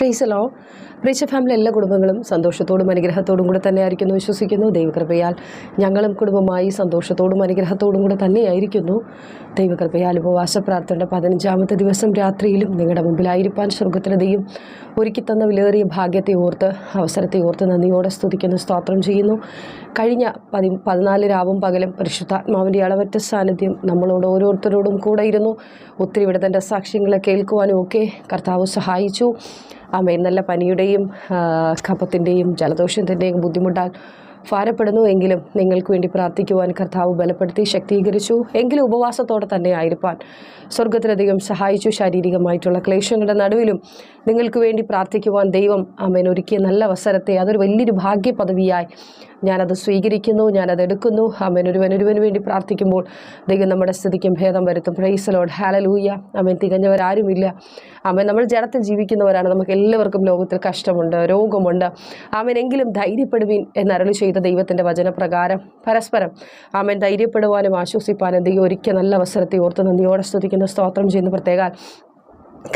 ഫ്രീസലോ പ്രീച്ച family എല്ലാ കുടുംബങ്ങളും സന്തോഷത്തോടും അനുഗ്രഹത്തോടും കൂടെ തന്നെ ആയിരിക്കുന്നു വിശ്വസിക്കുന്നു. ദൈവകൃപയാൽ ഞങ്ങളും കുടുംബമായി സന്തോഷത്തോടും അനുഗ്രഹത്തോടും കൂടെ തന്നെയായിരിക്കുന്നു. ദൈവകൃപയാൽ ഉപവാസ പ്രാർത്ഥനയുടെ പതിനഞ്ചാമത്തെ ദിവസം രാത്രിയിലും നിങ്ങളുടെ മുമ്പിലായിരിക്കാൻ സ്വർഗത്തിലെ ദൈവം ഒരുക്കി തന്ന വിലയേറിയ ഭാഗ്യത്തെ ഓർത്ത് അവസരത്തെ ഓർത്ത് നന്ദിയോടെ സ്തുതിക്കുന്നു സ്തോത്രം ചെയ്യുന്നു. കഴിഞ്ഞ പതി പതിനാല് രാവും പകലും പരിശുദ്ധാത്മാവിന്റെ അളവറ്റ സാന്നിധ്യം നമ്മളോട് ഓരോരുത്തരോടും കൂടെ ഇരുന്നു ഒത്തിരി ഇവിടെ തന്റെ സാക്ഷ്യങ്ങളെ കേൾക്കുവാനും ഒക്കെ കർത്താവ് സഹായിച്ചു. ആമേ നല്ല പനിയുടെയും കപ്പത്തിന്റെയും ജലദോഷത്തിന്റെയും ബുദ്ധിമുട്ടാൽ ഭാരപ്പെടുന്നു എങ്കിലും നിങ്ങൾക്ക് വേണ്ടി പ്രാർത്ഥിക്കുവാൻ കർത്താവ് ബലപ്പെടുത്തി ശക്തീകരിച്ചു. എങ്കിലും ഉപവാസത്തോടെ തന്നെ ആയിരിക്കാൻ സ്വർഗത്തിലധികം സഹായിച്ചു. ശാരീരികമായിട്ടുള്ള ക്ലേശങ്ങളുടെ നടുവിലും നിങ്ങൾക്ക് വേണ്ടി പ്രാർത്ഥിക്കുവാൻ ദൈവം അമ്മേൻ ഒരുക്കിയ നല്ല അവസരത്തെ അതൊരു വലിയൊരു ഭാഗ്യ പദവിയായി ഞാനത് സ്വീകരിക്കുന്നു ഞാനത് എടുക്കുന്നു. അമ്മേൻ ഒരുവൻ ഒരുവന് വേണ്ടി പ്രാർത്ഥിക്കുമ്പോൾ ദൈവം നമ്മുടെ സ്ഥിതിക്കും ഭേദം വരുത്തും. Praise the Lord hallelujah amen തികഞ്ഞവരാരുമില്ല. അമ്മ നമ്മൾ ജഡത്തിൽ ജീവിക്കുന്നവരാണ്. നമുക്ക് എല്ലാവർക്കും ലോകത്തിൽ കഷ്ടമുണ്ട് രോഗമുണ്ട്. അമ്മനെങ്കിലും ധൈര്യപ്പെടുവീൻ എന്നരളി ചെയ്ത ദൈവത്തിന്റെ വചനപ്രകാരം പരസ്പരം ആമൻ. ധൈര്യപ്പെടുവാനും ആശ്വസിപ്പാനും ദൈവം ഒരിക്കൽ നല്ല അവസരത്തെ ഓർത്ത് നന്ദിയോടെ സ്തുതിക്കുന്ന. സ്തോത്രം ചെയ്യുന്ന. പ്രത്യേക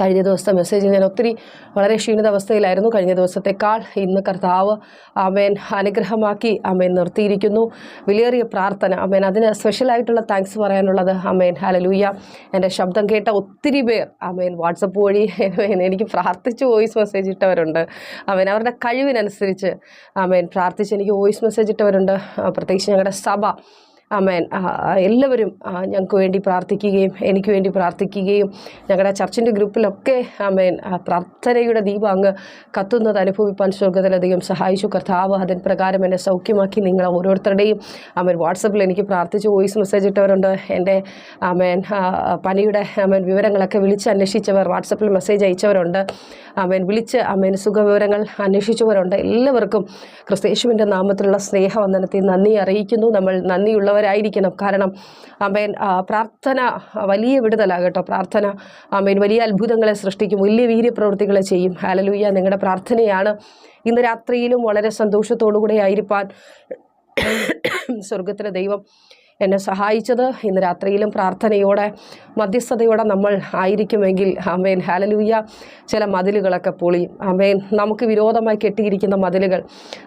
കഴിഞ്ഞ ദിവസത്തെ മെസ്സേജിൽ ഞാൻ ഒത്തിരി വളരെ ക്ഷീണിത അവസ്ഥയിലായിരുന്നു കഴിഞ്ഞ ദിവസത്തെക്കാൾ ഇന്ന് കർത്താവ് അമേൻ അനുഗ്രഹമാക്കി അമേൻ നിർത്തിയിരിക്കുന്നു. വിലയേറിയ പ്രാർത്ഥന. അമേൻ അതിന് സ്പെഷ്യലായിട്ടുള്ള താങ്ക്സ് പറയാനുള്ളത് അമേൻ ഹലലൂയ എന്റെ ശബ്ദം കേട്ട ഒത്തിരി പേർ അമേൻ വാട്സപ്പ് വഴി എനിക്ക് പ്രാർത്ഥിച്ച് വോയിസ് മെസ്സേജ് ഇട്ടവരുണ്ട്. അമേൻ അവരുടെ കഴിവിനനുസരിച്ച് അമേൻ പ്രാർത്ഥിച്ച് എനിക്ക് വോയിസ് മെസ്സേജ് ഇട്ടവരുണ്ട്. പ്രത്യേകിച്ച് ഞങ്ങളുടെ സഭ ആമേൻ. എല്ലാവരും ഞങ്ങൾക്ക് വേണ്ടി പ്രാർത്ഥിക്കുകയും എനിക്ക് വേണ്ടി പ്രാർത്ഥിക്കുകയും ഞങ്ങളുടെ ചർച്ചിന്റെ ഗ്രൂപ്പിലൊക്കെ ആ, പ്രാർത്ഥനയുടെ ദീപം അങ്ങ് കത്തുന്നത് അനുഭവിപ്പാൻ സ്വർഗത്തിലധികം സഹായിച്ചു. കർത്താവ് അതിൻ പ്രകാരം എന്നെ സൗഖ്യമാക്കി നിങ്ങൾ ഓരോരുത്തരുടെയും അമേൻ വാട്സപ്പിൽ എനിക്ക് പ്രാർത്ഥിച്ച് വോയിസ് മെസ്സേജ് ഇട്ടവരുണ്ട്. എന്റെ പണിയുടെ പനിയുടെ ആമേൻ വിവരങ്ങളൊക്കെ വിളിച്ച് അന്വേഷിച്ചവർ വാട്സപ്പിൽ മെസ്സേജ് അയച്ചവരുണ്ട്. ആമേൻ വിളിച്ച് ആമേൻ സുഖവിവരങ്ങൾ അന്വേഷിച്ചവരുണ്ട്. എല്ലാവർക്കും ക്രിസ്തേശുവിന്റെ നാമത്തിലുള്ള സ്നേഹവന്ദനത്തെ നന്ദി അറിയിക്കുന്നു. നമ്മൾ നന്ദിയുള്ളവരായിരിക്കണം കാരണം അമ്മേൻ പ്രാർത്ഥന വലിയ വിടുതലാകട്ടോ പ്രാർത്ഥന അമ്മേൻ വലിയ അത്ഭുതങ്ങളെ സൃഷ്ടിക്കും വലിയ വീര്യപ്രവൃത്തികളെ ചെയ്യും. ഹാലലൂയ നിങ്ങളുടെ പ്രാർത്ഥനയാണ് ഇന്ന് രാത്രിയിലും വളരെ സന്തോഷത്തോടു കൂടെ ആയിരിക്കാൻ സ്വർഗത്തിലെ ദൈവം എന്നെ സഹായിച്ചത്. ഇന്ന് രാത്രിയിലും പ്രാർത്ഥനയോടെ മധ്യസ്ഥതയോടെ നമ്മൾ ആയിരിക്കുമെങ്കിൽ അമേൻ ഹാലലൂയ ചില മതിലുകളൊക്കെ പൊളി. അമേൻ നമുക്ക് വിരോധമായി കെട്ടിയിരിക്കുന്ന മതിലുകൾ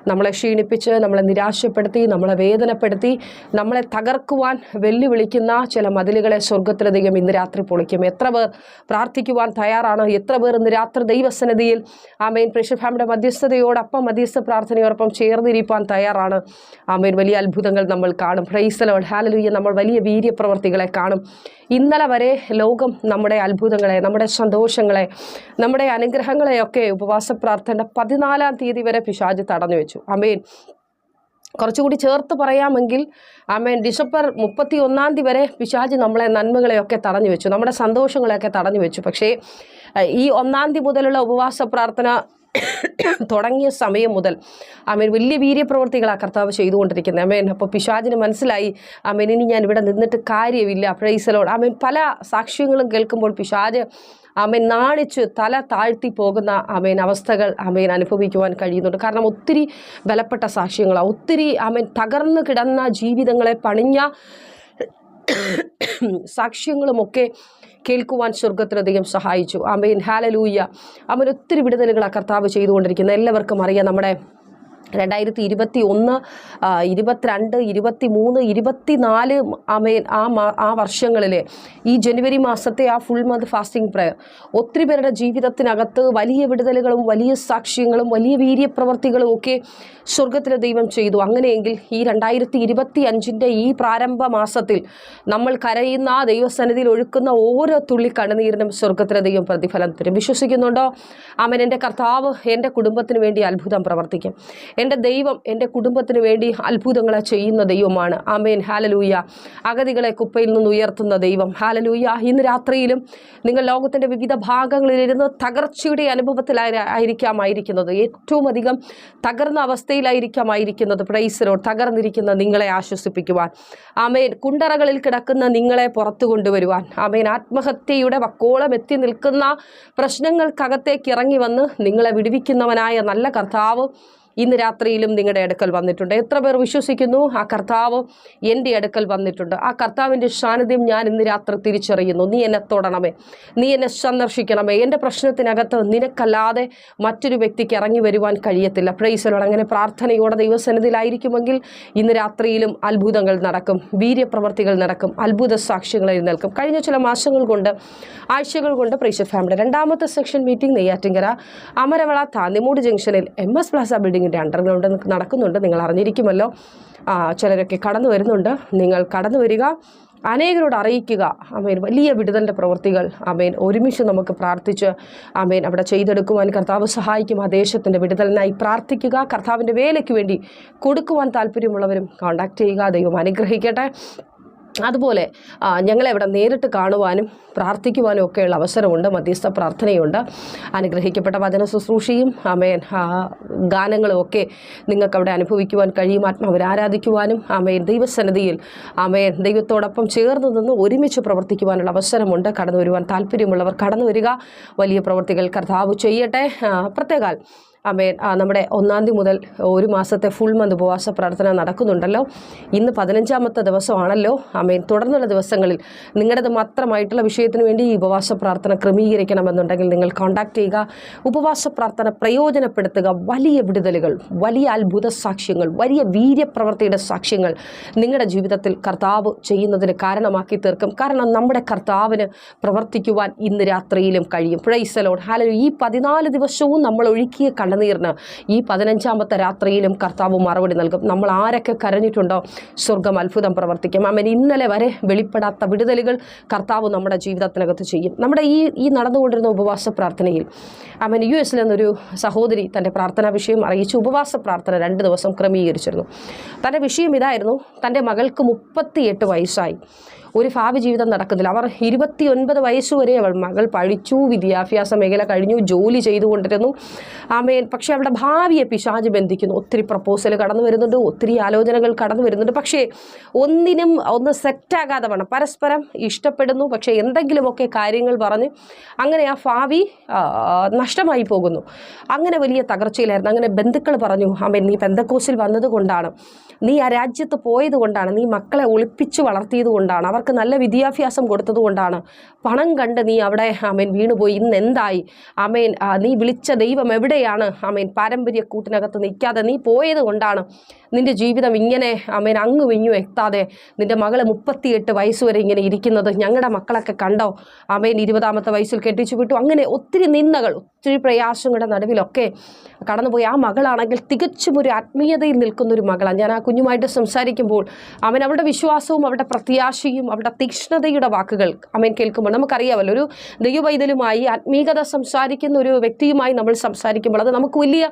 നമ്മളെ ക്ഷീണിപ്പിച്ച് നമ്മളെ നിരാശപ്പെടുത്തി നമ്മളെ വേദനപ്പെടുത്തി നമ്മളെ തകർക്കുവാൻ വെല്ലുവിളിക്കുന്ന ചില മതിലുകളെ സ്വർഗത്തിലധികം ഇന്ന് രാത്രി പൊളിക്കും. എത്ര പേർ പ്രാർത്ഥിക്കുവാൻ തയ്യാറാണ്? എത്ര പേർ ഇന്ന് രാത്രി ദൈവസന്നിധിയിൽ ആമേൻ പ്രേഷഫാമിയുടെ മധ്യസ്ഥതയോടൊപ്പം മധ്യസ്ഥ പ്രാർത്ഥനയോടൊപ്പം ചേർന്നിരിക്കാൻ തയ്യാറാണ്? ആമേൻ. വലിയ അത്ഭുതങ്ങൾ നമ്മൾ കാണും. പ്രൈസലോട് ഹാലലൂയ നമ്മൾ വലിയ വീര്യപ്രവർത്തികളെ കാണും. ഇന്നലെ വരെ ലോകം നമ്മുടെ അത്ഭുതങ്ങളെ നമ്മുടെ സന്തോഷങ്ങളെ നമ്മുടെ അനുഗ്രഹങ്ങളെയൊക്കെ ഉപവാസ പ്രാർത്ഥന പതിനാലാം തീയതി വരെ പിശാജ് തടഞ്ഞു വെച്ചു. അമേൻ കുറച്ചുകൂടി ചേർത്ത് പറയാമെങ്കിൽ ആമേൻ ഡിസംബർ മുപ്പത്തി ഒന്നാം തീയതി വരെ പിശാജ് നമ്മളെ നന്മകളെയൊക്കെ തടഞ്ഞു വെച്ചു. നമ്മുടെ സന്തോഷങ്ങളെയൊക്കെ തടഞ്ഞു വെച്ചു. പക്ഷേ ഈ ഒന്നാം തീയതി മുതലുള്ള ഉപവാസ പ്രാർത്ഥന തുടങ്ങിയ സമയം മുതൽ ആമേൻ വലിയ വീര്യപ്രവർത്തികളാണ് കർത്താവ് ചെയ്തുകൊണ്ടിരിക്കുന്നത്. ആമേൻ അപ്പോൾ പിശാജിന് മനസ്സിലായി. ആമേൻ ഇനി ഞാൻ ഇവിടെ നിന്നിട്ട് കാര്യമില്ല. പ്രൈസലോട് ആമേൻ പല സാക്ഷ്യങ്ങളും കേൾക്കുമ്പോൾ പിശാജ് ആമേൻ നാണിച്ച് തല താഴ്ത്തി പോകുന്ന ആമേൻ അവസ്ഥകൾ ആമേൻ അനുഭവിക്കുവാൻ കഴിയുന്നുണ്ട്. കാരണം ഒത്തിരി ബലപ്പെട്ട സാക്ഷ്യങ്ങളാണ് ഒത്തിരി ആമേൻ തകർന്നു കിടന്ന ജീവിതങ്ങളെ പണിഞ്ഞ സാക്ഷ്യങ്ങളുമൊക്കെ കേൾക്കുവാൻ സ്വർഗത്തിലധികം സഹായിച്ചു. അമേൻ ഹാലലൂയ്യ അവൻ ഒത്തിരി വിടുതലുകളാണ് കർത്താവ് ചെയ്തുകൊണ്ടിരിക്കുന്നത്. എല്ലാവർക്കും അറിയാം നമ്മുടെ രണ്ടായിരത്തി ഇരുപത്തി ഒന്ന് ഇരുപത്തിരണ്ട് ഇരുപത്തി മൂന്ന് ഇരുപത്തി നാല് അമേൻ ആ മാ ആ വർഷങ്ങളിലെ ഈ ജനുവരി മാസത്തെ ആ ഫുൾ മന്ത് ഫാസ്റ്റിംഗ് പ്രയർ ഒത്തിരി പേരുടെ ജീവിതത്തിനകത്ത് വലിയ വിടുതലുകളും വലിയ സാക്ഷ്യങ്ങളും വലിയ വീര്യപ്രവർത്തികളും ഒക്കെ സ്വർഗത്തിലെ ദൈവം ചെയ്തു. അങ്ങനെയെങ്കിൽ ഈ രണ്ടായിരത്തി ഇരുപത്തി അഞ്ചിന്റെ ഈ പ്രാരംഭ മാസത്തിൽ നമ്മൾ കരയുന്ന ആ ദൈവസന്നിധിയിൽ ഒഴുക്കുന്ന ഓരോ തുള്ളി കണ്ണുനീരിനും സ്വർഗത്തിലെ ദൈവം പ്രതിഫലം തരും. വിശ്വസിക്കുന്നുണ്ടോ? അവൻ എന്റെ കർത്താവ് എന്റെ കുടുംബത്തിന് വേണ്ടി അത്ഭുതം പ്രവർത്തിക്കും. എന്റെ ദൈവം എന്റെ കുടുംബത്തിന് വേണ്ടി അത്ഭുതങ്ങളെ ചെയ്യുന്ന ദൈവമാണ്. ആമേൻ. ഹാലലൂയ അഗതികളെ കുപ്പയിൽ നിന്ന് ഉയർത്തുന്ന ദൈവം. ഹാലലൂയ ഇന്ന് രാത്രിയിലും നിങ്ങൾ ലോകത്തിന്റെ വിവിധ ഭാഗങ്ങളിലിരുന്ന് തകർച്ചയുടെ അനുഭവത്തിലായിരിക്കാമായിരിക്കുന്നത് ഏറ്റവും അധികം തകർന്ന അവസ്ഥയിലായിരിക്കാമായിരിക്കുന്നത് പ്രൈസരോ തകർന്നിരിക്കുന്ന നിങ്ങളെ ആശ്വസിപ്പിക്കുവാൻ. ആമേൻ. കുണ്ടറകളിൽ കിടക്കുന്ന നിങ്ങളെ പുറത്തു കൊണ്ടുവരുവാൻ. ആമേൻ. ആത്മഹത്യയുടെ വക്കോളം എത്തി നിൽക്കുന്ന പ്രശ്നങ്ങൾക്കകത്തേക്ക് ഇറങ്ങി വന്ന് നിങ്ങളെ വിടുവിക്കുന്നവനായ നല്ല കർത്താവ് ഇന്ന് രാത്രിയിലും നിങ്ങളുടെ അടുക്കൽ വന്നിട്ടുണ്ട്. എത്ര പേർ വിശ്വസിക്കുന്നു? ആ കർത്താവ് എന്റെ അടുക്കൽ വന്നിട്ടുണ്ട്. ആ കർത്താവിന്റെ സാന്നിധ്യം ഞാൻ ഇന്ന് രാത്രി തിരിച്ചറിയുന്നു. നീ എന്നെ തൊടണമേ. നീ എന്നെ സന്ദർശിക്കണമേ. എന്റെ പ്രശ്നത്തിനകത്ത് നിനക്കല്ലാതെ മറ്റൊരു വ്യക്തിക്ക് ഇറങ്ങി വരുവാൻ കഴിയത്തില്ല. പ്രൈസലോട് അങ്ങനെ പ്രാർത്ഥനയോടെ ദൈവസന്നിധിയിലായിരിക്കുമെങ്കിൽ ഇന്ന് രാത്രിയിലും അത്ഭുതങ്ങൾ നടക്കും. വീര്യപ്രവർത്തികൾ നടക്കും. അത്ഭുത സാക്ഷ്യങ്ങൾ എഴുന്നേൽക്കും. കഴിഞ്ഞ ചില മാസങ്ങൾ കൊണ്ട് ആഴ്ചകൾ കൊണ്ട് പ്രൈസർ ഫാമിലി രണ്ടാമത്തെ സെക്ഷൻ മീറ്റിംഗ് നെയ്യാറ്റിങ്കര അമരവള താന്നിമൂട് ജംഗ്ഷനിൽ എം എസ് പ്ലാസ ബിൽഡിങ്ങിന്റെ അണ്ടർഗ്രൗണ്ട് നടക്കുന്നുണ്ട് നിങ്ങൾ അറിഞ്ഞിരിക്കുമല്ലോ. ചിലരൊക്കെ കടന്നു വരുന്നുണ്ട്. നിങ്ങൾ കടന്നു വരിക അനേകരോട് അറിയിക്കുക. അമേൻ വലിയ വിടുതലിന്റെ പ്രവൃത്തികൾ. അമേൻ ഒരുമിച്ച് നമുക്ക് പ്രാർത്ഥിച്ച് അമേൻ അവിടെ ചെയ്തെടുക്കുവാൻ കർത്താവ് സഹായിക്കും ആ ദേശത്തിന്റെ വിടുതലിനായി പ്രാർത്ഥിക്കുക. കർത്താവിന്റെ വേലയ്ക്ക് വേണ്ടി കൊടുക്കുവാൻ താല്പര്യമുള്ളവരും കോൺടാക്റ്റ് ചെയ്യുക. ദൈവം അനുഗ്രഹിക്കട്ടെ. അതുപോലെ ഞങ്ങളെ ഇവിടെ നേരിട്ട് കാണുവാനും പ്രാർത്ഥിക്കുവാനും ഒക്കെയുള്ള അവസരമുണ്ട് മധ്യസ്ഥ പ്രാർത്ഥനയുണ്ട് അനുഗ്രഹിക്കപ്പെട്ട വചന ശുശ്രൂഷയും അമയൻ ഗാനങ്ങളും ഒക്കെ നിങ്ങൾക്ക് അവിടെ അനുഭവിക്കുവാൻ കഴിയും ആത്മാവിൽ ആരാധിക്കുവാനും ആമേൻ. ദൈവസന്നിധിയിൽ അമയൻ ദൈവത്തോടൊപ്പം ചേർന്ന് നിന്ന് ഒരുമിച്ച് പ്രവർത്തിക്കുവാനുള്ള അവസരമുണ്ട് കടന്നു വരുവാൻ താല്പര്യമുള്ളവർ കടന്നു വരിക. വലിയ പ്രവർത്തികൾ കർത്താവ് ചെയ്യട്ടെ. പ്രത്യേകാൽ അമേൻ നമ്മുടെ ഒന്നാം തീയതി മുതൽ ഒരു മാസത്തെ ഫുൾ മന്ത് ഉപവാസ പ്രാർത്ഥന നടക്കുന്നുണ്ടല്ലോ. ഇന്ന് പതിനഞ്ചാമത്തെ ദിവസമാണല്ലോ. അമേൻ തുടർന്നുള്ള ദിവസങ്ങളിൽ നിങ്ങളുടേത് മാത്രമായിട്ടുള്ള വിഷയത്തിന് വേണ്ടി ഈ ഉപവാസ പ്രാർത്ഥന ക്രമീകരിക്കണമെന്നുണ്ടെങ്കിൽ നിങ്ങൾ കോൺടാക്ട് ചെയ്യുക. ഉപവാസ പ്രാർത്ഥന പ്രയോജനപ്പെടുത്തുക. വലിയ വിടുതലുകൾ വലിയ അത്ഭുത സാക്ഷ്യങ്ങൾ വലിയ വീര്യപ്രവൃത്തിയുടെ സാക്ഷ്യങ്ങൾ നിങ്ങളുടെ ജീവിതത്തിൽ കർത്താവ് ചെയ്യുന്നതിന് കാരണമാക്കി തീർക്കും. കാരണം നമ്മുടെ കർത്താവിന് പ്രവർത്തിക്കുവാൻ ഇന്ന് രാത്രിയിലും കഴിയും. പ്രൈസലോഡ് ഹാലോ ഈ പതിനാല് ദിവസവും നമ്മൾ ഒഴുക്കിയ കണ്ണുനീറിന് ഈ പതിനഞ്ചാമത്തെ രാത്രിയിലും കർത്താവ് മറുപടി നൽകും. നമ്മൾ ആരൊക്കെ കരഞ്ഞിട്ടുണ്ടോ? സ്വർഗം അത്ഭുതം പ്രവർത്തിക്കും. അമ്മൻ ഇന്നലെ വരെ വെളിപ്പെടാത്ത വിടുതലുകൾ കർത്താവ് നമ്മുടെ ജീവിതത്തിനകത്ത് ചെയ്യും. നമ്മുടെ ഈ ഈ നടന്നുകൊണ്ടിരുന്ന ഉപവാസ പ്രാർത്ഥനയിൽ അമ്മൻ യു എസിൽ നിന്നൊരു സഹോദരി തന്റെ പ്രാർത്ഥനാ വിഷയം അറിയിച്ച്. ഉപവാസ പ്രാർത്ഥന രണ്ട് ദിവസം ക്രമീകരിച്ചിരുന്നു. തന്റെ വിഷയം ഇതായിരുന്നു തന്റെ മകൾക്ക് മുപ്പത്തിയെട്ട് വയസ്സായി. ഒരു ഭാവി ജീവിതം നടക്കുന്നില്ല. അവർ ഇരുപത്തി ഒൻപത് വയസ്സ് വരെ അവൾ മകൾ പഠിച്ചു വിദ്യാഭ്യാസ മേഖല കഴിഞ്ഞു ജോലി ചെയ്തുകൊണ്ടിരുന്നു. ആമേൻ. പക്ഷേ അവളുടെ ഭാവിയെ പിശാജ് ബന്ധിക്കുന്നു. ഒത്തിരി പ്രപ്പോസൽ കടന്നു വരുന്നുണ്ട് ഒത്തിരി ആലോചനകൾ കടന്നു വരുന്നുണ്ട്. പക്ഷേ ഒന്നിനും ഒന്ന് സെറ്റാകാതെ വേണം പരസ്പരം ഇഷ്ടപ്പെടുന്നു. പക്ഷേ എന്തെങ്കിലുമൊക്കെ കാര്യങ്ങൾ പറഞ്ഞ് അങ്ങനെ ആ ഭാവി നഷ്ടമായി പോകുന്നു. അങ്ങനെ വലിയ തകർച്ചയിലായിരുന്നു. അങ്ങനെ ബന്ധുക്കൾ പറഞ്ഞു ആമേൻ നീ ബന്ധക്കോസിൽ വന്നത് കൊണ്ടാണ് നീ ആ രാജ്യത്ത് പോയത് കൊണ്ടാണ് നീ മക്കളെ ഒളിപ്പിച്ച് വളർത്തിയത് കൊണ്ടാണ് അവർക്ക് നല്ല വിദ്യാഭ്യാസം കൊടുത്തതുകൊണ്ടാണ് പണം കണ്ട് നീ അവിടെ ആമേൻ വീണുപോയി. ഇന്ന് എന്തായി ആമേൻ ആ, നീ വിളിച്ച ദൈവം എവിടെയാണ്? ആമേൻ പാരമ്പര്യ കൂട്ടിനകത്ത് നിൽക്കാതെ നീ പോയത് കൊണ്ടാണ് നിന്റെ ജീവിതം ഇങ്ങനെ ആമേൻ അങ്ങ് വിഞ്ഞു എത്താതെ നിന്റെ മകൾ മുപ്പത്തിയെട്ട് വയസ്സ് വരെ ഇങ്ങനെ ഇരിക്കുന്നത് ഞങ്ങളുടെ മക്കളൊക്കെ കണ്ടോ? ആമേൻ ഇരുപതാമത്തെ വയസ്സിൽ കെട്ടിച്ചു വിട്ടു. അങ്ങനെ ഒത്തിരി നിന്ദകൾ ഒത്തിരി പ്രയാസങ്ങളുടെ നടുവിലൊക്കെ കടന്നുപോയി. ആ മകളാണെങ്കിൽ തികച്ചും ഒരു ആത്മീയതയിൽ നിൽക്കുന്ന ഒരു മകളാണ്. ഞാൻ ആ കുഞ്ഞുമായിട്ട് സംസാരിക്കുമ്പോൾ അവൻ അവളുടെ വിശ്വാസവും അവളുടെ പ്രത്യാശയും അവളുടെ തീക്ഷ്ണതയുടെ വാക്കുകൾ അമ്മൻ കേൾക്കുമ്പോൾ നമുക്കറിയാമല്ലോ ഒരു ദൈവവൈതലുമായി ആത്മീകത സംസാരിക്കുന്ന ഒരു വ്യക്തിയുമായി നമ്മൾ സംസാരിക്കുമ്പോൾ അത് നമുക്ക് വലിയ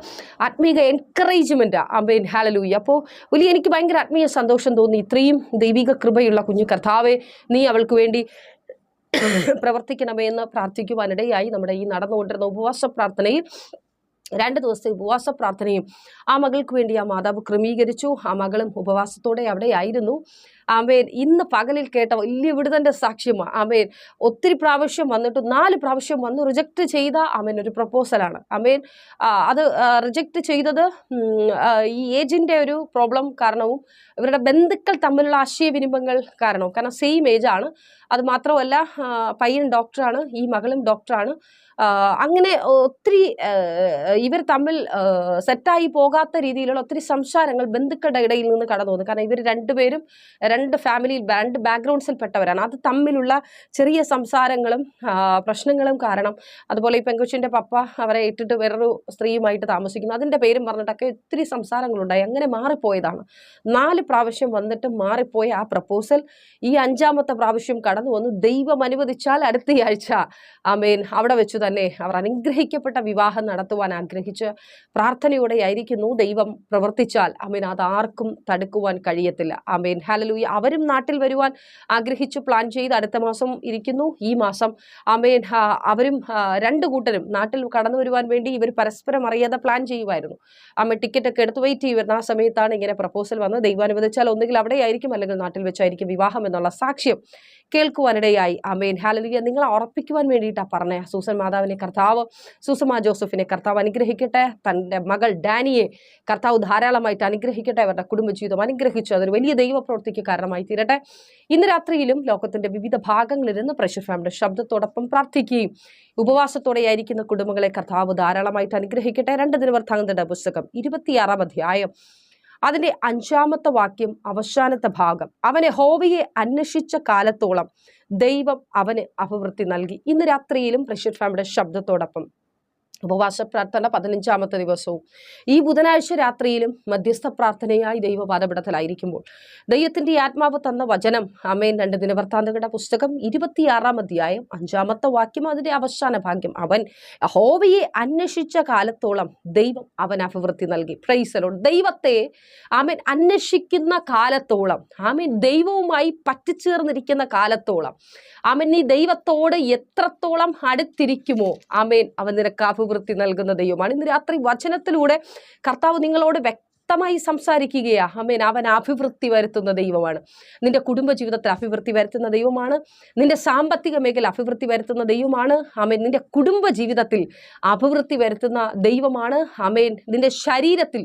ആത്മീക എൻകറേജ്മെന്റ് അമ്പേൻ ഹാലലൂയി അപ്പോൾ വലിയ എനിക്ക് ഭയങ്കര ആത്മീയ സന്തോഷം തോന്നി. ഇത്രയും ദൈവിക കൃപയുള്ള കുഞ്ഞു കർത്താവെ നീ അവൾക്ക് വേണ്ടി പ്രവർത്തിക്കണമേ എന്ന് പ്രാർത്ഥിക്കുവാനിടയായി നമ്മുടെ ഈ നടന്നുകൊണ്ടിരുന്ന ഉപവാസ പ്രാർത്ഥനയിൽ രണ്ട് ദിവസത്തെ ഉപവാസ പ്രാർത്ഥനയും ആ മകൾക്ക് വേണ്ടി ആ മാതാവ് ക്രമീകരിച്ചു. ആ മകളും ഉപവാസത്തോടെ അവിടെ ആയിരുന്നു. ആമേൻ. ഇന്ന് പകലിൽ കേട്ട വലിയ വിടുതന്റെ സാക്ഷ്യമാണ് ആമേൻ. ഒത്തിരി പ്രാവശ്യം വന്നിട്ട് നാല് പ്രാവശ്യം വന്ന് റിജക്റ്റ് ചെയ്ത ആമേൻ ഒരു പ്രപ്പോസലാണ് ആമേൻ. അത് റിജക്റ്റ് ചെയ്തത് ഈ ഏജിന്റെ ഒരു പ്രോബ്ലം കാരണവും ഇവരുടെ ബന്ധുക്കൾ തമ്മിലുള്ള ആശയവിനിമയങ്ങൾ കാരണവും. കാരണം സെയിം ഏജാണ് അത് മാത്രമല്ല പയ്യൻ ഡോക്ടറാണ് ഈ മകളും ഡോക്ടറാണ് അങ്ങനെ ഒത്തിരി ഇവർ തമ്മിൽ ആ, സെറ്റായി പോകാത്ത രീതിയിലുള്ള ഒത്തിരി സംസാരങ്ങൾ ബന്ധുക്കളുടെ ഇടയിൽ നിന്ന് കടന്നു വന്നു. കാരണം ഇവർ രണ്ടുപേരും രണ്ട് ഫാമിലിയിൽ രണ്ട് ബാക്ക്ഗ്രൗണ്ട്സിൽ പെട്ടവരാണ്. അത് തമ്മിലുള്ള ചെറിയ സംസാരങ്ങളും പ്രശ്നങ്ങളും കാരണം അതുപോലെ ഈ പെങ്കുച്ചിന്റെ പപ്പ അവരെ ഇട്ടിട്ട് വേറൊരു സ്ത്രീയുമായിട്ട് താമസിക്കുന്നു. അതിന്റെ പേരും പറഞ്ഞിട്ടൊക്കെ ഒത്തിരി സംസാരങ്ങളുണ്ടായി. അങ്ങനെ മാറിപ്പോയതാണ്. നാല് പ്രാവശ്യം വന്നിട്ട് മാറിപ്പോയ ആ പ്രപ്പോസൽ ഈ അഞ്ചാമത്തെ പ്രാവശ്യം കടന്നു വന്നു. ദൈവം അനുവദിച്ചാൽ അടുത്തയാഴ്ച ആമേൻ അവിടെ വെച്ച് തന്നെ അവർ അനുഗ്രഹിക്കപ്പെട്ട വിവാഹം നടത്തുവാൻ ആഗ്രഹിച്ച് പ്രാർത്ഥനയോടെ ആയിരിക്കുന്നു ദൈവം പ്രവർത്തിച്ചാൽ അമീൻ. അത് ആർക്കും തടുക്കുവാൻ കഴിയത്തില്ല. അമീൻ. ഹലലൂയ അവരും നാട്ടിൽ വരുവാൻ ആഗ്രഹിച്ചു പ്ലാൻ ചെയ്ത് അടുത്ത മാസം ഇരിക്കുന്നു. ഈ മാസം അമീൻ അവരും രണ്ടു കൂട്ടരും നാട്ടിൽ കടന്നു വരുവാൻ വേണ്ടി ഇവർ പരസ്പരം അറിയാതെ പ്ലാൻ ചെയ്യുമായിരുന്നു അമ്മ ടിക്കറ്റ് ഒക്കെ എടുത്ത് വെയിറ്റ് ചെയ്യുന്ന ആ സമയത്താണ് ഇങ്ങനെ പ്രപ്പോസൽ വന്നത്. ദൈവാനുവദിച്ചാൽ ഒന്നുകിൽ അവിടെയായിരിക്കും അല്ലെങ്കിൽ നാട്ടിൽ വെച്ചായിരിക്കും വിവാഹം എന്നുള്ള സാക്ഷ്യം കേൾക്കുവാനിടയായി. അമേൻ. ഹാലലിയ നിങ്ങളെ ഉറപ്പിക്കുവാൻ വേണ്ടിയിട്ടാണ് പറഞ്ഞത് സൂസൻ മാതാവിനെ കർത്താവ് സുസമ ജോസഫിനെ കർത്താവ് അനുഗ്രഹിക്കട്ടെ. തന്റെ മകൾ ഡാനിയെ കർത്താവ് ധാരാളമായിട്ട് അനുഗ്രഹിക്കട്ടെ. അവരുടെ കുടുംബജീവിതം അനുഗ്രഹിച്ചു. അതൊരു വലിയ ദൈവപ്രവൃത്തിക്ക് കാരണമായി തീരട്ടെ. ഇന്ന് രാത്രിയിലും ലോകത്തിന്റെ വിവിധ ഭാഗങ്ങളിലിരുന്ന് പ്രഷർ ഫാമിലി ശബ്ദത്തോടൊപ്പം പ്രാർത്ഥിക്കുകയും ഉപവാസത്തോടെയായിരിക്കുന്ന കുടുംബങ്ങളെ കർത്താവ് ധാരാളമായിട്ട് അനുഗ്രഹിക്കട്ടെ. രണ്ട് ദിനവൃത്താന്തയുടെ പുസ്തകം ഇരുപത്തിയാറാം അധ്യായം. അതിന്റെ അഞ്ചാമത്തെ വാക്യം അവസാനത്തെ ഭാഗം. അവനെ ഹോവിയെ അന്വേഷിച്ച കാലത്തോളം ദൈവം അവന് അഭിവൃദ്ധി നൽകി. ഇന്ന് രാത്രിയിലും പ്രഷർ ഫാമിയുടെ ശബ്ദത്തോടൊപ്പം ഉപവാസ പ്രാർത്ഥന പതിനഞ്ചാമത്തെ ദിവസവും. ഈ ബുധനാഴ്ച രാത്രിയിലും മധ്യസ്ഥ പ്രാർത്ഥനയായി ദൈവപാദപിടത്തിലായിരിക്കുമ്പോൾ ദൈവത്തിന്റെ ആത്മാവ് തന്ന വചനം അമേൻ രണ്ട് ദിനവൃത്താന്തകളുടെ പുസ്തകം ഇരുപത്തിയാറാം അധ്യായം അഞ്ചാമത്തെ വാക്യം അതിന്റെ അവസാന ഭാഗ്യം. അവൻ ഹോവയെ അന്വേഷിച്ച കാലത്തോളം ദൈവം അവൻ അഭിവൃദ്ധി നൽകി. പ്രൈസലോ ദൈവത്തെ ആമേൻ അന്വേഷിക്കുന്ന കാലത്തോളം ആമേൻ ദൈവവുമായി പറ്റിച്ചേർന്നിരിക്കുന്ന കാലത്തോളം ആമേൻ നീ ദൈവത്തോട് എത്രത്തോളം അടുത്തിരിക്കുമോ ആമേൻ അവൻ നിനക്ക് അഭിവൃദ്ധി നൽകുന്ന ദൈവമാണ്. ഇന്ന് രാത്രി വചനത്തിലൂടെ കർത്താവ് നിങ്ങളോട് വ്യക്തമായി സംസാരിക്കുകയാ. അമ്മേൻ അവൻ അഭിവൃദ്ധി വരുത്തുന്ന ദൈവമാണ്. നിന്റെ കുടുംബ ജീവിതത്തിൽ അഭിവൃദ്ധി വരുത്തുന്ന ദൈവമാണ്. നിന്റെ സാമ്പത്തിക മേഖല അഭിവൃദ്ധി വരുത്തുന്ന ദൈവമാണ്. അമേൻ നിന്റെ കുടുംബ ജീവിതത്തിൽ അഭിവൃദ്ധി വരുത്തുന്ന ദൈവമാണ്. അമേൻ നിന്റെ ശരീരത്തിൽ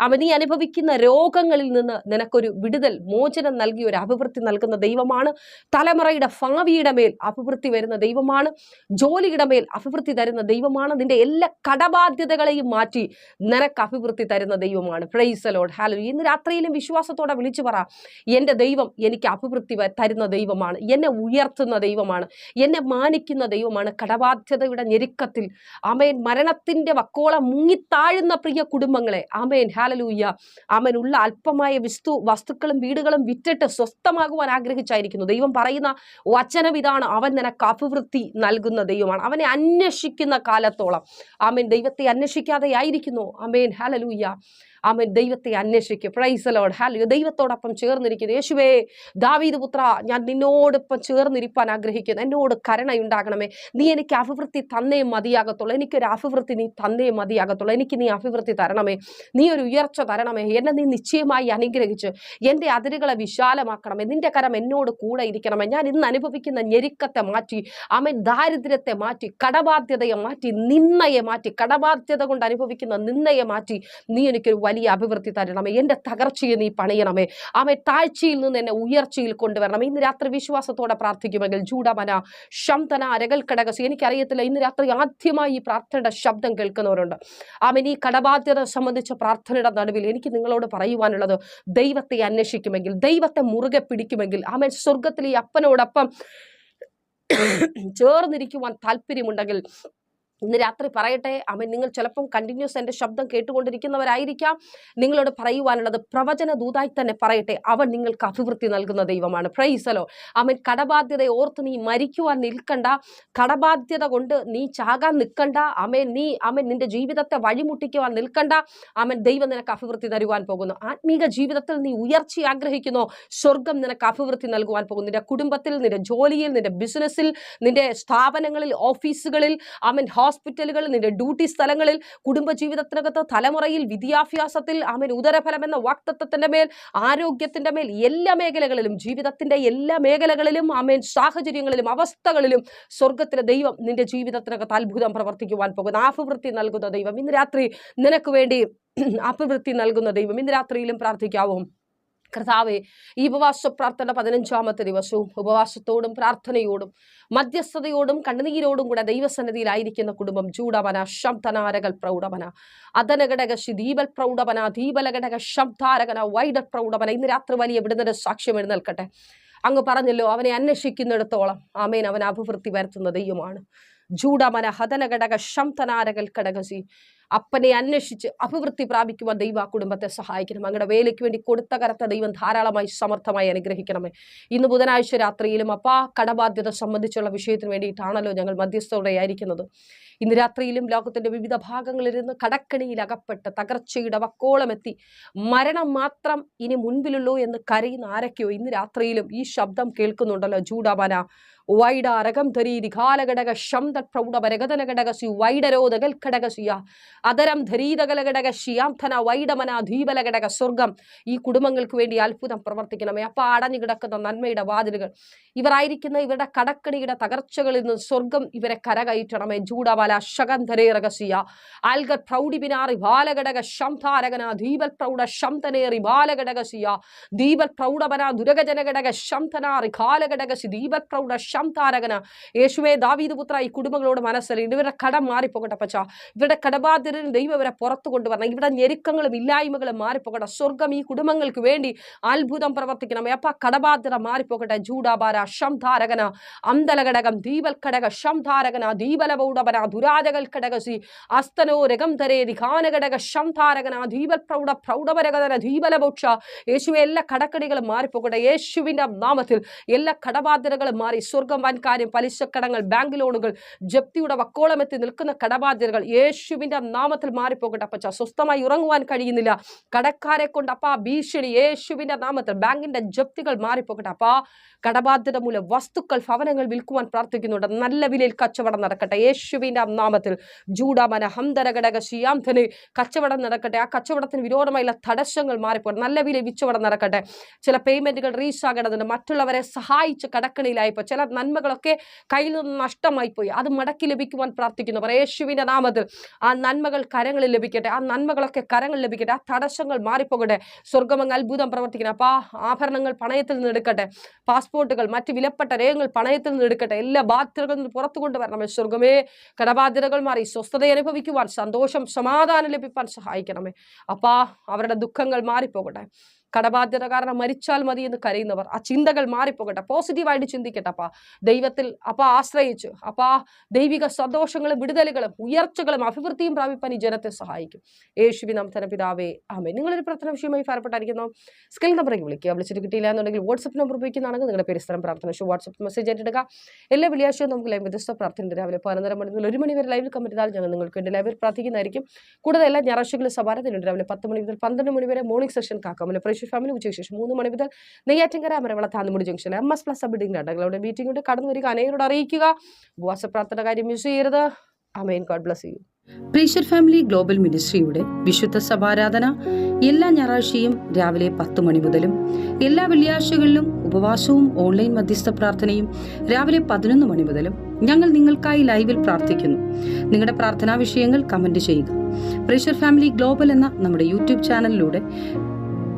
അവൻ നീ അനുഭവിക്കുന്ന രോഗങ്ങളിൽ നിന്ന് നിനക്കൊരു വിടുതൽ മോചനം നൽകി ഒരു അഭിവൃദ്ധി നൽകുന്ന ദൈവമാണ്. തലമുറയുടെ ഭാവിയുടെ മേൽ അഭിവൃദ്ധി വരുന്ന ദൈവമാണ്. ജോലിയുടെ മേൽ അഭിവൃദ്ധി തരുന്ന ദൈവമാണ്. നിന്റെ എല്ലാ കടബാധ്യതകളെയും മാറ്റി നിനക്ക് അഭിവൃദ്ധി തരുന്ന ദൈവമാണ്. ഫ്രൈസലോഡ് ഹാലോ ഇന്ന് രാത്രിയിലും വിശ്വാസത്തോടെ വിളിച്ചു പറ. എന്റെ ദൈവം എനിക്ക് അഭിവൃദ്ധി തരുന്ന ദൈവമാണ്. എന്നെ ഉയർത്തുന്ന ദൈവമാണ്. എന്നെ മാനിക്കുന്ന ദൈവമാണ്. കടബാധ്യതയുടെ ഞെരുക്കത്തിൽ. അമേൻ മരണത്തിന്റെ വക്കോളം മുങ്ങിത്താഴുന്ന പ്രിയ കുടുംബങ്ങളെ. അമേൻ ഹാലലൂയ്യ അവനുള്ള അല്പമായ വിസ്തു വസ്തുക്കളും വീടുകളും വിറ്റിട്ട് സ്വസ്ഥമാകുവാൻ ആഗ്രഹിച്ചായിരിക്കുന്നു. ദൈവം പറയുന്ന വചനം ഇതാണ്. അവൻ നിനക്ക് അഭിവൃദ്ധി നൽകുന്ന ദൈവമാണ്. അവനെ അന്വേഷിക്കുന്ന കാലത്തോളം. ആമേൻ. ദൈവത്തെ അന്വേഷിക്കാതെ ആയിരിക്കുന്നു അമേൻ ഹാലലൂയ്യ ആമേൻ. ദൈവത്തെ അന്വേഷിക്കും. പ്രൈസ് ലോഡ് ഹാലോ ദൈവത്തോടൊപ്പം ചേർന്നിരിക്കുന്നു. യേശുവേ ദാവീദ് പുത്ര ഞാൻ നിന്നോടൊപ്പം ചേർന്നിരിപ്പാൻ ആഗ്രഹിക്കുന്നു. എന്നോട് കരുണയുണ്ടാകണമേ. നീ എനിക്ക് അഭിവൃദ്ധി തന്നേ മതിയാകത്തുള്ളൂ. എനിക്കൊരു അഭിവൃദ്ധി നീ തന്നേ മതിയാകത്തുള്ളൂ. എനിക്ക് നീ അഭിവൃദ്ധി തരണമേ. നീ ഒരു ഉയർച്ച തരണമേ. എന്നെ നീ നിശ്ചയമായി അനുഗ്രഹിച്ച്. എന്റെ അതിരുകളെ വിശാലമാക്കണമേ. നിന്റെ കരം എന്നോട് കൂടെ ഇരിക്കണമേ. ഞാൻ ഇന്ന് അനുഭവിക്കുന്ന ഞെരുക്കത്തെ മാറ്റി അമൻ ദാരിദ്ര്യത്തെ മാറ്റി കടബാധ്യതയെ മാറ്റി നിന്നയെ മാറ്റി കടബാധ്യത കൊണ്ട് അനുഭവിക്കുന്ന നിന്നയെ മാറ്റി നീ എനിക്കൊരു വലിയ അഭിവൃദ്ധി തരണമേ. എന്റെ തകർച്ചയെ നീ പണിയണമേ. ആമെ താഴ്ചയിൽ നിന്ന് എന്നെ ഉയർച്ചയിൽ കൊണ്ടുവരണമേ. ഇന്ന് രാത്രി വിശ്വാസത്തോടെ പ്രാർത്ഥിക്കുമെങ്കിൽ ചൂടമന ശംതന അരകൽ കടകസ് എനിക്കറിയത്തില്ല ഇന്ന് രാത്രി ആദ്യമായി ഈ പ്രാർത്ഥനയുടെ ശബ്ദം കേൾക്കുന്നവരുണ്ട്. ആമൻ ഈ കടബാധ്യത സംബന്ധിച്ച പ്രാർത്ഥനയുടെ നടുവിൽ എനിക്ക് നിങ്ങളോട് പറയുവാനുള്ളത് ദൈവത്തെ അന്വേഷിക്കുമെങ്കിൽ ദൈവത്തെ മുറുകെ പിടിക്കുമെങ്കിൽ ആമൻ സ്വർഗത്തിൽ ഈ അപ്പനോടൊപ്പം ചേർന്നിരിക്കുവാൻ താല്പര്യമുണ്ടെങ്കിൽ ഇന്ന് രാത്രി പറയട്ടെ. അമ്മ നിങ്ങൾ ചിലപ്പം കണ്ടിന്യൂസ് എന്റെ ശബ്ദം കേട്ടുകൊണ്ടിരിക്കുന്നവരായിരിക്കാം. നിങ്ങളോട് പറയുവാനുള്ളത് പ്രവചന ദൂതായി തന്നെ പറയട്ടെ. അവൻ നിങ്ങൾക്ക് അഭിവൃദ്ധി നൽകുന്ന ദൈവമാണ്. പ്രൈസലോ അവൻ കടബാധ്യത ഓർത്ത് നീ മരിക്കുവാൻ നിൽക്കണ്ട. കടബാധ്യത കൊണ്ട് നീ ചാകാൻ നിൽക്കണ്ട. അമേൻ. നീ അമൻ നിന്റെ ജീവിതത്തെ വഴിമുട്ടിക്കുവാൻ നിൽക്കണ്ട. അമൻ. ദൈവം നിനക്ക് അഭിവൃദ്ധി തരുവാൻ പോകുന്നു. ആത്മീക ജീവിതത്തിൽ നീ ഉയർച്ച ആഗ്രഹിക്കുന്നു. സ്വർഗം നിനക്ക് അഭിവൃദ്ധി നൽകുവാൻ പോകുന്നു. നിന്റെ കുടുംബത്തിൽ നിന്റെ ജോലിയിൽ നിന്റെ ബിസിനസ്സിൽ നിന്റെ സ്ഥാപനങ്ങളിൽ ഓഫീസുകളിൽ അവൻ ഹോസ്പിറ്റലുകളിൽ നിന്റെ ഡ്യൂട്ടി സ്ഥലങ്ങളിൽ കുടുംബജീവിതത്തിനകത്ത് തലമുറയിൽ വിദ്യാഭ്യാസത്തിൽ അവൻ ഉദരഫലം എന്ന വാക്തത്വത്തിന്റെ മേൽ ആരോഗ്യത്തിന്റെ മേൽ എല്ലാ മേഖലകളിലും ജീവിതത്തിന്റെ എല്ലാ മേഖലകളിലും ആമേൻ സാഹചര്യങ്ങളിലും അവസ്ഥകളിലും സ്വർഗത്തിലെ ദൈവം നിന്റെ ജീവിതത്തിനകത്ത് അത്ഭുതം പ്രവർത്തിക്കുവാൻ പോകുന്ന. ആഭിവൃത്തി നൽകുന്ന ദൈവം ഇന്ന് രാത്രി നിനക്ക് വേണ്ടി അഭിവൃദ്ധി നൽകുന്ന ദൈവം ഇന്ന് രാത്രിയിലും പ്രാർത്ഥിക്കാവും. കർത്താവെ ഈ ഉപവാസ പ്രാർത്ഥന പതിനഞ്ചാമത്തെ ദിവസവും ഉപവാസത്തോടും പ്രാർത്ഥനയോടും മധ്യസ്ഥതയോടും കണ്ണുനീരോടും കൂടെ ദൈവസന്നിധിയിലായിരിക്കുന്ന കുടുംബം ചൂടവന ശബ്ദനാരകൽ പ്രൗഢവന അതനഘടക ദീപൽ പ്രൗഢവന ദീപലഘടക ശബ്ദാരകന വൈഡ പ്രൗഢവന ഇന്ന് രാത്രി വലിയ വിടുന്നൊരു സാക്ഷ്യം എഴുന്നേൽക്കട്ടെ. അങ്ങ് പറഞ്ഞല്ലോ അവനെ അന്വേഷിക്കുന്നിടത്തോളം ആമേൻ അവൻ അഭിവൃദ്ധി വരുത്തുന്ന ദൈവമാണ്. ജൂഡമന ഹതനഘടക ശംതനാരകൽ കടകസി. അപ്പനെ അന്വേഷിച്ച് അഭിവൃദ്ധി പ്രാപിക്കുവാൻ ദൈവ കുടുംബത്തെ സഹായിക്കണം. അങ്ങയുടെ വേലയ്ക്ക് വേണ്ടി കൊടുത്ത കരത്ത ദൈവം ധാരാളമായി സമർത്ഥമായി അനുഗ്രഹിക്കണമേ. ഇന്ന് ബുധനാഴ്ച രാത്രിയിലും അപ്പാ കടബാധ്യത സംബന്ധിച്ചുള്ള വിഷയത്തിന് വേണ്ടിയിട്ടാണല്ലോ ഞങ്ങൾ മധ്യസ്ഥതയോടെയായിരിക്കുന്നത് ഇന്ന് രാത്രിയിലും ലോകത്തിന്റെ വിവിധ ഭാഗങ്ങളിലിരുന്ന് കടക്കണിയിൽ അകപ്പെട്ട് തകർച്ചയുടെ വക്കോളമെത്തി മരണം മാത്രം ഇനി മുൻപിലുള്ളൂ എന്ന് കരയുന്ന ആരൊക്കെയോ ഇന്ന് രാത്രിയിലും ഈ ശബ്ദം കേൾക്കുന്നുണ്ടല്ലോ ജൂഡാബന വൈഡ അരകം ധരീതി കാലഘടക ശബ്ദ പ്രൗഢ പരഗതന ഘടകസി വൈഡരോധകൽ ഘടകസിയ അതരം ധരീതകല ഘടക ശിയാംധന വൈഡമന ധീപല ഘടക സ്വർഗം. ഈ കുടുംബങ്ങൾക്ക് വേണ്ടി അത്ഭുതം പ്രവർത്തിക്കണമേ. അപ്പൊ അടഞ്ഞു കിടക്കുന്ന നന്മയുടെ വാതിലുകൾ. ഇവരായിരിക്കുന്ന ഇവരുടെ കടക്കണിയുടെ തകർച്ചകളിൽ നിന്ന് സ്വർഗം ഇവരെ കരകയറ്റണമേ. ജൂഡാബാല ശകന്ധരേ രഹസ്യ ആൽഗർ പ്രൗഢി പിനാറി ബാലഘടക ശംധാരകന ദീപൽ പ്രൗഢ ശംതനേറി ബാലഘടകസിയ ദീപൽ പ്രൗഢവന ദുരഗജനഘടക ശംതനാറി കാലഘടകസി ദീപൽ പ്രൗഢ ശംതാരകന യേശുവേ ദാവീദ് പുത്ര ഈ കുടുംബങ്ങളോട് മനസ്സറിയും ഇവരുടെ കടം മാറിപ്പോകട്ടെ പച്ച ഇവരുടെ കടബാധ്യതയിൽ ദൈവം ഇവരെ പുറത്തു കൊണ്ടുവരണം. ഇവിടെ ഞെരുക്കങ്ങളും ഇല്ലായ്മകളും മാറിപ്പോകട്ടെ. സ്വർഗം ഈ കുടുംബങ്ങൾക്ക് വേണ്ടി അത്ഭുതം പ്രവർത്തിക്കണം. എപ്പ കടബാധ്യത മാറിപ്പോകട്ടെ. ജൂഡാബാര ശംധാരകന അന്തലഘടകം ദീപൽഘടക ശംധാരകന ദീപലപൗഡപന ദുരാജകൽ ഘടകസി അസ്തനോ രകം തരേതി ഘാനഘടക ശംധാരകന ദീപൽ പ്രൗഢ പ്രൗഢപരകതന ദീപലപൗക്ഷ. യേശുവെ എല്ലാ കടക്കടികളും മാറിപ്പോകട്ടെ. യേശുവിന്റെ നാമത്തിൽ എല്ലാ കടബാധ്യതകളും മാറി സ്വർഗം വൻകാര്യം പലിശക്കടങ്ങൾ ബാങ്ക് ലോണുകൾ ജപ്തിയുടെ വക്കോളമെത്തി നിൽക്കുന്ന കടബാധ്യതകൾ യേശുവിന്റെ നാമത്തിൽ മാറിപ്പോകട്ടെ അപ്പച്ച. സ്വസ്ഥമായി ഉറങ്ങുവാൻ കഴിയുന്നില്ല. കടക്കാരെ കൊണ്ട് അപ്പാ ഭീഷണി യേശുവിന്റെ നാമത്തിൽ ബാങ്കിന്റെ ജപ്തികൾ മാറിപ്പോകട്ടെ അപ്പാ. കടബാധ്യത മൂലം വസ്തുക്കൾ ഭവനങ്ങൾ വിൽക്കുവാൻ പ്രാർത്ഥിക്കുന്നുണ്ട്. നല്ല വിലയിൽ കച്ചവടം നടക്കട്ടെ യേശുവിന്റെ നാമത്തിൽ. ജൂഡാമന ഹംദരഘടക ശിയാംധന് കച്ചവടം നടക്കട്ടെ ആ കച്ചവടത്തിന് വിരോധമായുള്ള തടസ്സങ്ങൾ മാറിപ്പോകട്ടെ നല്ല വിലയിൽ വിച്ചവടം നടക്കട്ടെ. ചില പേയ്മെന്റുകൾ റീച്ച് ആകേണ്ടതുണ്ട് മറ്റുള്ളവരെ സഹായിച്ച് കടക്കണിയിലായപ്പോൾ ചില നന്മകളൊക്കെ കയ്യിൽ നിന്ന് നഷ്ടമായി പോയി അത് മടക്കി ലഭിക്കുവാൻ പ്രാർത്ഥിക്കുന്നു. യേശുവിന്റെ നാമത്തിൽ ആ നന്മകൾ കരങ്ങളിൽ ലഭിക്കട്ടെ. ആ നന്മകളൊക്കെ കരങ്ങളിൽ ലഭിക്കട്ടെ. ആ തടസ്സങ്ങൾ മാറിപ്പോകട്ടെ. സ്വർഗമങ്ങ് അത്ഭുതം പ്രവർത്തിക്കണം അപ്പോൾ ആഭരണങ്ങൾ പണയത്തിൽ നിന്ന് എടുക്കട്ടെ. പാസ്പോർട്ടുകൾ മറ്റ് വിലപ്പെട്ട രേഖകൾ പണയത്തിൽ നിന്ന് എടുക്കട്ടെ. എല്ലാ ബാധ്യതകളിൽ നിന്ന് പുറത്തു കൊണ്ടുവരണമേ സ്വർഗമേ കടബാധ്യതകൾ മാറി സ്വസ്ഥത അനുഭവിക്കുവാൻ സന്തോഷം സമാധാനം ലഭിക്കാൻ സഹായിക്കണമേ. അപ്പാ അവരുടെ ദുഃഖങ്ങൾ മാറിപ്പോകട്ടെ. കടബാധ്യത കാരണം മരിച്ചാൽ മതി എന്ന് കരയുന്നവർ ആ ചിന്തകൾ മാറിപ്പോകട്ടെ പോസിറ്റീവായിട്ട് ചിന്തിക്കട്ടെ അപ്പാ ദൈവത്തിൽ അപ്പ ആശ്രയിച്ച് അപ്പാ ദൈവിക സന്തോഷങ്ങളും വിടുതലുകളും ഉയർച്ചകളും അഭിവൃദ്ധിയും പ്രാപിപ്പാൻ ഈ ജനത്തെ സഹായിക്കും. യേശുവി നാം തന്നെ പിതാവേ ആമേ നിങ്ങളൊരു പ്രാർത്ഥന വിഷയമായി ഫലപ്പെട്ടായിരിക്കുന്നു സ്കിൽ നമ്പറേക്ക് വിളിക്കുക. വിളിച്ചിട്ട് കിട്ടിയില്ല എന്നുണ്ടെങ്കിൽ വാട്സപ്പ് നമ്പർ ഉപയോഗിക്കുന്നതാണെങ്കിൽ നിങ്ങളുടെ പേര് സ്ഥലം പ്രാർത്ഥന വിഷയം വാട്സപ്പ് മെസ്സേജ് ആയിട്ടിടുക. എല്ലാ വെള്ളിയാഴ്ചയും നമുക്ക് ലൈവ് വ്യത്യസ്ത പ്രാർത്ഥന രാവിലെ പതിനൊന്നര മണി മുതൽ ഒരു മണി വരെ ലൈവിൽ കമന്റ് ചെയ്താൽ ഞങ്ങൾ നിങ്ങൾക്ക് വേണ്ടി ലൈവിൽ പ്രാർത്ഥിക്കുന്നതായിരിക്കും. കൂടുതൽ എല്ലാ ഞായറാഴ്ചകളും സഭാരത്തിലുണ്ട് രാവിലെ പത്ത് മണി മുതൽ പന്ത്രണ്ട് മണി വരെ മോർണിംഗ് സെഷൻ കാക്കാമല്ലോ പ്രേക്ഷ ഫാമിലി ഉച്ചയ്ക്ക് ശേഷം മൂന്ന് മണി മുതൽ Neyyattinkara Amaravila Thannimoodu junction M S plaza building അടകളുടെ meeting ഉണ്ട് കടന്നു വരിക. അനേകരോട് അറിയിക്കുക. ഉപവാസ പ്രാർത്ഥന കാര്യം മിസ് ചെയ്യരുത്. Amen God bless you praiser family global മിനിസ്ട്രിയുടെ വിശുദ്ധ സഭാരാധന എല്ലാ ഞായറാഴ്ചയും രാവിലെ പത്ത് മണി മുതലും എല്ലാ വെള്ളിയാഴ്ചകളിലും ഉപവാസവും ഓൺലൈൻ മധ്യസ്ഥ പ്രാർത്ഥനയും രാവിലെ പതിനൊന്ന് മണി മുതലും ഞങ്ങൾ നിങ്ങൾക്കായി ലൈവിൽ പ്രാർത്ഥിക്കുന്നു. നിങ്ങളുടെ പ്രാർത്ഥനാ വിഷയങ്ങൾ കമന്റ് ചെയ്യുക. പ്രീഷർ ഫാമിലി ഗ്ലോബൽ എന്ന നമ്മുടെ യൂട്യൂബ് ചാനലിലൂടെ